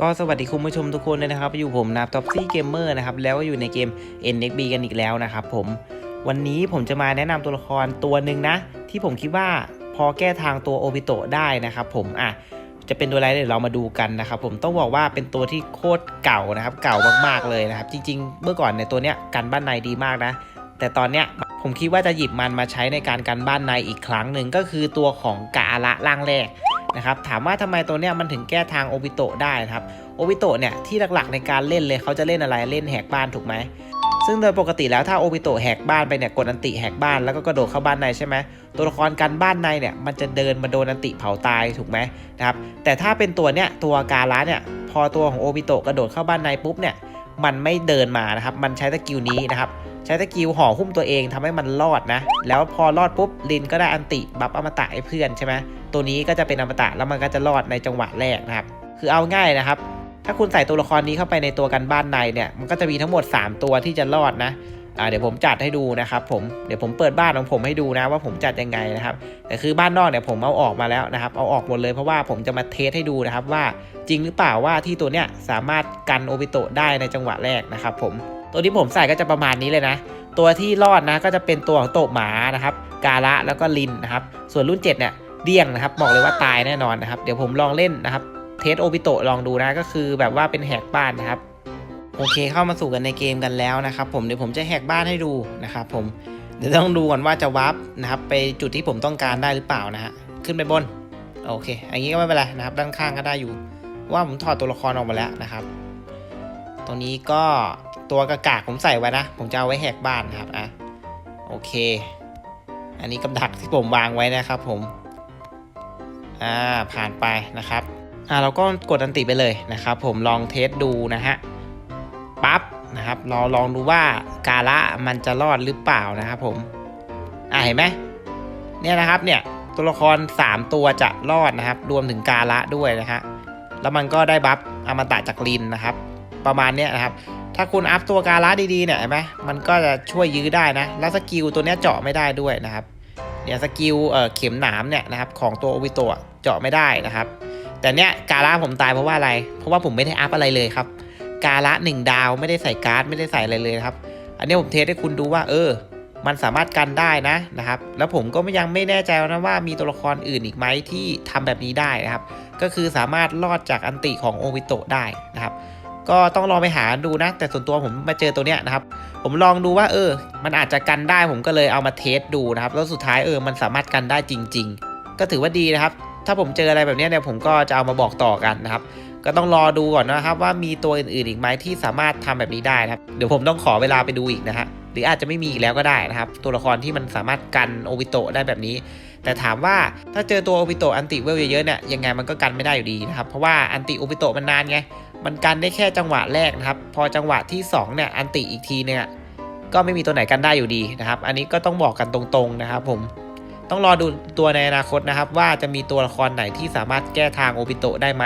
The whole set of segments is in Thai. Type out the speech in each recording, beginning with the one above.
ก็สวัสดีคุณผู้ชมทุกคนเลยนะครับ อยู่ผมนับท็อปซี่เกมเมอร์นะครับ แล้วก็อยู่ในเกม NXB กันอีกแล้วนะครับผม วันนี้ผมจะมาแนะนำตัวละครตัวหนึ่งนะ ที่ผมคิดว่าพอแก้ทางตัวโอบิโตะได้นะครับผมอะจะเป็นตัวอะไรเดี๋ยวเรามาดูกันนะครับผมต้องบอกว่าเป็นตัวที่โคตรเก่านะครับ เก่ามากๆเลยนะครับ จริง ๆ เมื่อก่อนในตัวเนี้ยกันบ้านในดีมากนะ แต่ตอนเนี้ยผมคิดว่าจะหยิบมันมาใช้ในการกันบ้านในอีกครั้งหนึ่งก็คือตัวของกาละร่างแรก นะครับถามว่าทำไมตัวเนี้ยมันถึงแก้ทางโอบิโตะได้นะครับโอบิโตะเนี่ยที่หลักๆในการเล่นเลยเขาจะเล่นอะไรเล่นแหกบ้านถูกไหมซึ่งโดยปกติแล้วถ้าโอบิโตะแหกบ้านไปเนี่ยกดอันติแหกบ้านแล้วก็กระโดดเข้าบ้านในใช่ไหมตัวละครกันบ้านในเนี่ยมันจะเดินมาโดนอันติเผาตายถูกไหมนะครับแต่ถ้าเป็นตัวเนี้ยตัวกาละเนี่ยพอตัวของโอบิโตะกระโดดเข้าบ้านในปุ๊บเนี่ย มันไม่เดินมานะครับ มันใช้สกิลนี้นะครับ ใช้สกิลห่อหุ้มตัวเองทำให้มันรอดนะ แล้วพอรอดปุ๊บลินก็ได้อันติบัฟอมตะให้เพื่อนใช่ไหมตัวนี้ก็จะเป็นอมตะแล้วมันก็จะรอดในจังหวะแรกนะครับ คือเอาง่ายนะครับ ถ้าคุณใส่ตัวละครนี้เข้าไปในตัวกันบ้านในเนี่ย มันก็จะมีทั้งหมด 3 ตัวที่จะรอดนะ อ่าเดี๋ยวผมจัดให้ดูนะครับผมเดี๋ยวผมเปิดบ้านของผมให้ดูนะว่าผมจัดยังไงนะครับแต่คือบ้านนอกเนี่ยผมเอาออกมาแล้วนะครับ เอาออกหมดเลยเพราะว่าผมจะมาเทสให้ดูนะครับว่าจริงหรือเปล่าว่าที่ตัวเนี้ยสามารถกันโอบิโตะได้ในจังหวะแรกนะครับผมตัวที่ผมใส่ก็จะประมาณนี้เลยนะ ตัวที่รอดนะก็จะเป็นตัวของโตะหมานะครับกาละแล้วก็ลินนะครับส่วนรุ่น7เนี่ยเดี่ยงนะครับบอกเลยว่าตายแน่นอนนะครับ เดี๋ยวผมลองเล่นนะครับเทสโอบิโตะลองดูนะก็คือแบบว่าเป็นแหกบ้านนะครับ โอเคเข้ามาสู่กันในเกมกันแล้วนะครับผมเดี๋ยวผมจะแหกบ้านให้ดูนะครับผมเดี๋ยวต้องดูก่อนว่าจะวาร์ปนะครับไปจุดที่ผมต้องการได้หรือเปล่านะฮะขึ้นไปบนโอเคอันนี้ก็ไม่เป็นไรนะครับ ด้านข้างก็ได้อยู่ ว่าผมถอดตัวละครออกมาแล้วนะครับ ตรงนี้ก็ตัวกระกากผมใส่ไว้นะ ผมจะเอาไว้แหกบ้านนะครับอะโอเค อันนี้กำดักที่ผมวางไว้นะครับ ผมอ่าผ่านไปนะครับอ่าเราก็กดอันติไปเลยนะครับ ผมลองเทสดูนะฮะ ปั๊บนะครับ เราลองดูว่ากาละมันจะรอดหรือเปล่านะครับผม อ่าเห็นไหมเนี่ยนะครับเนี่ยตัวละคร 3 ตัวจะรอดนะครับ รวมถึงกาละด้วยนะฮะแล้วมันก็ได้บัฟอมตะจากลินนะครับ ประมาณเนี้ยนะครับ ถ้าคุณอัพตัวการะดีๆเนี่ยเห็นไหมมันก็จะช่วยยื้อได้นะ แล้วสกิลตัวเนี้ยเจาะไม่ได้ด้วยนะครับเนี่ยสกิลเอ่อเข็มหนามเนี่ยนะครับของตัวโอวิโตะเจาะไม่ได้นะครับ แต่เนี้ยการะผมตายเพราะว่าอะไร เพราะว่าผมไม่ได้อัพอะไรเลยครับ การะหนึ่งดาวไม่ได้ใส่การ์ดไม่ได้ใส่อะไรเลยนะครับ อันนี้ผมเทสให้คุณดูว่า เออ มันสามารถกันได้นะนะครับ แล้วผมก็ยังไม่แน่ใจนะว่ามีตัวละครอื่นอีกไหมที่ทำแบบนี้ได้นะครับ ก็คือสามารถรอดจากอันติของโอวิโตะได้นะครับ ก็ต้องลองไปหาดูนะ แต่ส่วนตัวผมมาเจอตัวเนี้ยนะครับ ผมลองดูว่า เออ มันอาจจะกันได้ผมก็เลยเอามาเทสดูนะครับ แล้วสุดท้ายเออ มันสามารถกันได้จริง ๆ ก็ถือว่าดีนะครับ ถ้าผมเจออะไรแบบเนี้ยเนี่ยผมก็จะเอามาบอกต่อกันนะครับ ก็ต้องรอดูก่อนนะครับว่ามีตัวอื่นๆอีกไหมที่สามารถทำแบบนี้ได้นะครับ เดี๋ยวผมต้องขอเวลาไปดูอีกนะฮะหรืออาจจะไม่มีอีกแล้วก็ได้นะครับ ตัวละครที่มันสามารถกันโอวิโตะได้แบบนี้ แต่ถามว่าถ้าเจอตัวโอบิโตะอันติเวลเยอะๆเนี่ยยังไงมันก็กันไม่ได้อยู่ดีนะครับ เพราะว่าอันติโอบิโตะมันนานไงมันกันได้แค่จังหวะแรกนะครับ พอจังหวะที่2เนี่ยอันติอีกทีเนี่ยก็ไม่มีตัวไหนกันได้อยู่ดีนะครับ อันนี้ก็ต้องบอกกันตรงๆนะครับ ผมต้องรอดูตัวในอนาคตนะครับ ว่าจะมีตัวละครไหนที่สามารถแก้ทางโอบิโตะได้ไหม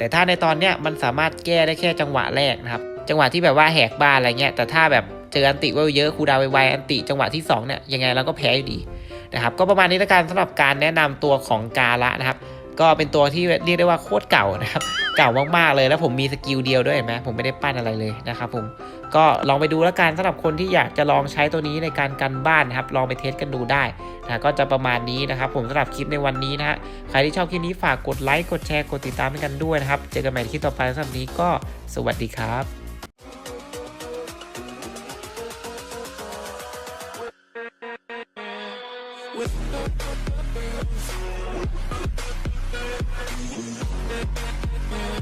แต่ถ้าในตอนเนี้ยมันสามารถแก้ได้แค่จังหวะแรกนะครับ จังหวะที่แบบว่าแหกบ้านอะไรเงี้ย แต่ถ้าแบบเจออันติเวลเยอะคูดาวไวๆอันติจังหวะที่สองเนี่ยยังไงเราก็แพ้อยู่ดีนะครับ ก็ประมาณนี้ละกันสำหรับการแนะนำตัวของกาละนะครับ ก็เป็นตัวที่เรียกได้ว่าโคตรเก่านะครับ เก่ามากๆเลย แล้วผมมีสกิลเดียวด้วยเห็นไหมผมไม่ได้ปั้นอะไรเลยนะครับผมก็ลองไปดูแล้วกันสำหรับคนที่อยากจะลองใช้ตัวนี้ในการกันบ้านนะครับลองไปเทสกันดูได้นะก็จะประมาณนี้นะครับผมสำหรับคลิปในวันนี้นะฮะใครที่ชอบคลิปนี้ฝากกดไลค์กดแชร์กดติดตามกันด้วยนะครับเจอกันใหม่ในคลิปต่อไปสำหรับนนี้ก็สวัสดีครับ With